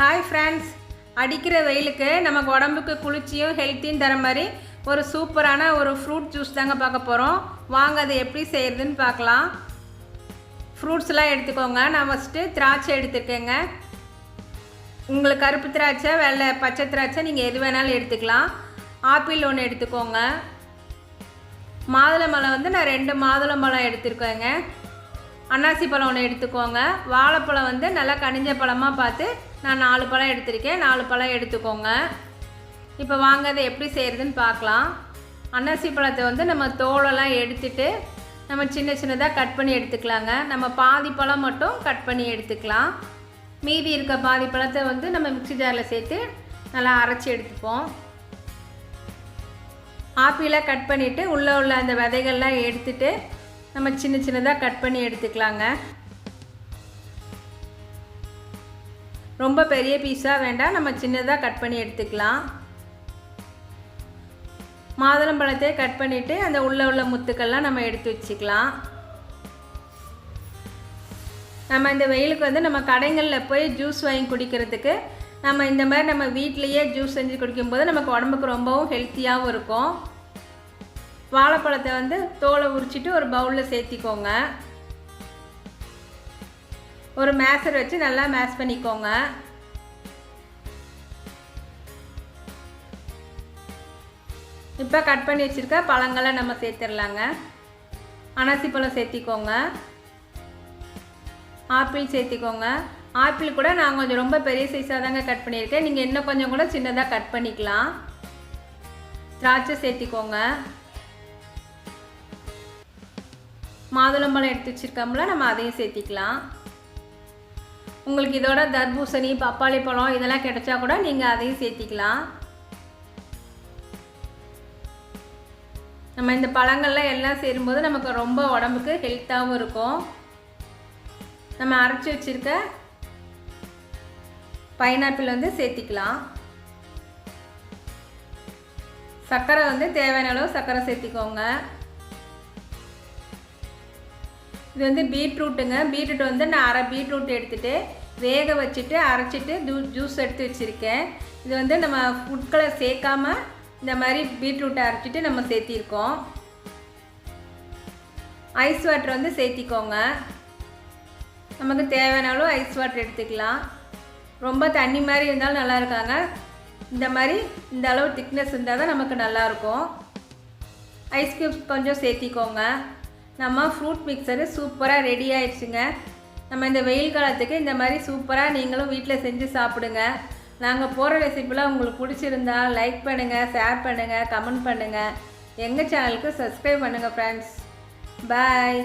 Hi friends அடிக்கிற வெயிலுக்கு நமக்கு உடம்புக்கு குளிர்ச்சியும் ஹெல்த்தியும் தர மாதிரி ஒரு சூப்பரான ஒரு ஃப்ரூட் ஜூஸ் தாங்க பார்க்க போகிறோம் வாங்க அதை எப்படி செய்கிறதுன்னு பார்க்கலாம். ஃப்ரூட்ஸ்லாம் எடுத்துக்கோங்க. நான் ஃபஸ்ட்டு திராட்சை எடுத்துருக்கேங்க. உங்களுக்கு கருப்பு திராட்சை வெள்ளை பச்சை திராட்சை நீங்கள் எது வேணாலும் எடுத்துக்கலாம். ஆப்பிள் ஒன்று எடுத்துக்கோங்க. மாதுளம்பழம் வந்து நான் ரெண்டு மாதுளம்பழம் எடுத்துருக்கேங்க. அன்னாசி பழம் ஒன்று எடுத்துக்கோங்க. வாழைப்பழம் வந்து நல்லா கனிஞ்ச பழமாக பார்த்து நான் நாலு பழம் எடுத்திருக்கேன். நாலு பழம் எடுத்துக்கோங்க. இப்போ வாங்க அதை எப்படி செய்கிறதுன்னு பார்க்கலாம். அன்னாசி பழத்தை வந்து நம்ம தோலெல்லாம் எடுத்துட்டு நம்ம சின்ன சின்னதாக கட் பண்ணி எடுத்துக்கலாங்க. நம்ம பாதி பழம் மட்டும் கட் பண்ணி எடுத்துக்கலாம். மீதி இருக்க பாதி பழத்தை வந்து நம்ம மிக்சி ஜாரில் சேர்த்து நல்லா அரைச்சி எடுத்துப்போம். ஆப்பிளை கட் பண்ணிவிட்டு உள்ளே உள்ள அந்த விதைகள்லாம் எடுத்துட்டு நம்ம சின்ன சின்னதாக கட் பண்ணி எடுத்துக்கலாங்க. ரொம்ப பெரிய பீஸாக வேண்டாம் நம்ம சின்னதாக கட் பண்ணி எடுத்துக்கலாம். மாதுளம்பழத்தை கட் பண்ணிவிட்டு அந்த உள்ளே உள்ள முத்துக்கள்லாம் நம்ம எடுத்து வச்சுக்கலாம். நம்ம இந்த வெயிலுக்கு வந்து நம்ம கடைகளில் போய் ஜூஸ் வாங்கி குடிக்கிறதுக்கு நம்ம இந்த மாதிரி நம்ம வீட்லேயே ஜூஸ் செஞ்சு குடிக்கும்போது நமக்கு உடம்புக்கு ரொம்பவும் ஹெல்த்தியாகவும் இருக்கும். வாழைப்பழத்தை வந்து தோலை உரிச்சிட்டு ஒரு பவுலில் சேர்த்திக்கோங்க. ஒரு மேசர் வச்சு நல்லா மேஷ் பண்ணிக்கோங்க. இப்போ கட் பண்ணி வச்சுருக்க பழங்களை நம்ம சேர்த்துடலாங்க அனாசி பழம் சேர்த்திக்கோங்க. ஆப்பிள் சேர்த்திக்கோங்க. ஆப்பிள் கூட நான் கொஞ்சம் ரொம்ப பெரிய சைஸாக தாங்க கட் பண்ணியிருக்கேன். நீங்கள் இன்னும் கொஞ்சம் கூட சின்னதாக கட் பண்ணிக்கலாம். திராட்சை சேர்த்திக்கோங்க. மாதுளம்பழம் எடுத்து வச்சுருக்கோம்ல நம்ம அதையும் சேர்த்திக்கலாம். உங்களுக்கு இதோட தர்பூசணி பப்பாளி பழம் இதெல்லாம் கிடைச்சா கூட நீங்கள் அதையும் சேர்த்திக்கலாம். நம்ம இந்த பழங்கள்லாம் எல்லாம் சேரும்போது நமக்கு ரொம்ப உடம்புக்கு ஹெல்த்தாகவும் இருக்கும். நம்ம அரைச்சி வச்சுருக்க பைனாப்பிள் வந்து சேர்த்திக்கலாம். சர்க்கரை வந்து தேவையான அளவு சர்க்கரை சேர்த்திக்கோங்க. இது வந்து பீட்ரூட்டுங்க. பீட்ரூட் வந்து நான் அரை பீட்ரூட் எடுத்துகிட்டு வேக வச்சுட்டு அரைச்சிட்டு ஜூ ஜூஸ் எடுத்து வச்சுருக்கேன். இது வந்து நம்ம ஃபுட் கலர் சேர்க்காம இந்த மாதிரி பீட்ரூட்டை அரைச்சிட்டு நம்ம சேர்த்திருக்கோம். ஐஸ் வாட்டர் வந்து சேர்த்திக்கோங்க. நமக்கு தேவையான அளவு ஐஸ் வாட்டர் எடுத்துக்கலாம். ரொம்ப தண்ணி மாதிரி இருந்தாலும் நல்லா இருக்காங்க. இந்த மாதிரி இந்த அளவு திக்னஸ் இருந்தால் தான் நமக்கு நல்லாயிருக்கும் ஐஸ் க்யூப்ஸ் கொஞ்சம் சேர்த்திக்கோங்க. நம்ம ஃப்ரூட் மிக்சரு சூப்பராக ரெடி ஆயிடுச்சுங்க. நம்ம இந்த வெயில் காலத்துக்கு இந்த மாதிரி சூப்பராக நீங்களும் வீட்டில் செஞ்சு சாப்பிடுங்க. நாங்கள் போகிற ரெசிபிலாம் உங்களுக்கு பிடிச்சிருந்தா லைக் பண்ணுங்கள் ஷேர் பண்ணுங்கள் கமெண்ட் பண்ணுங்கள் எங்கள் சேனலுக்கு சப்ஸ்கிரைப் பண்ணுங்கள் ஃப்ரெண்ட்ஸ் பாய்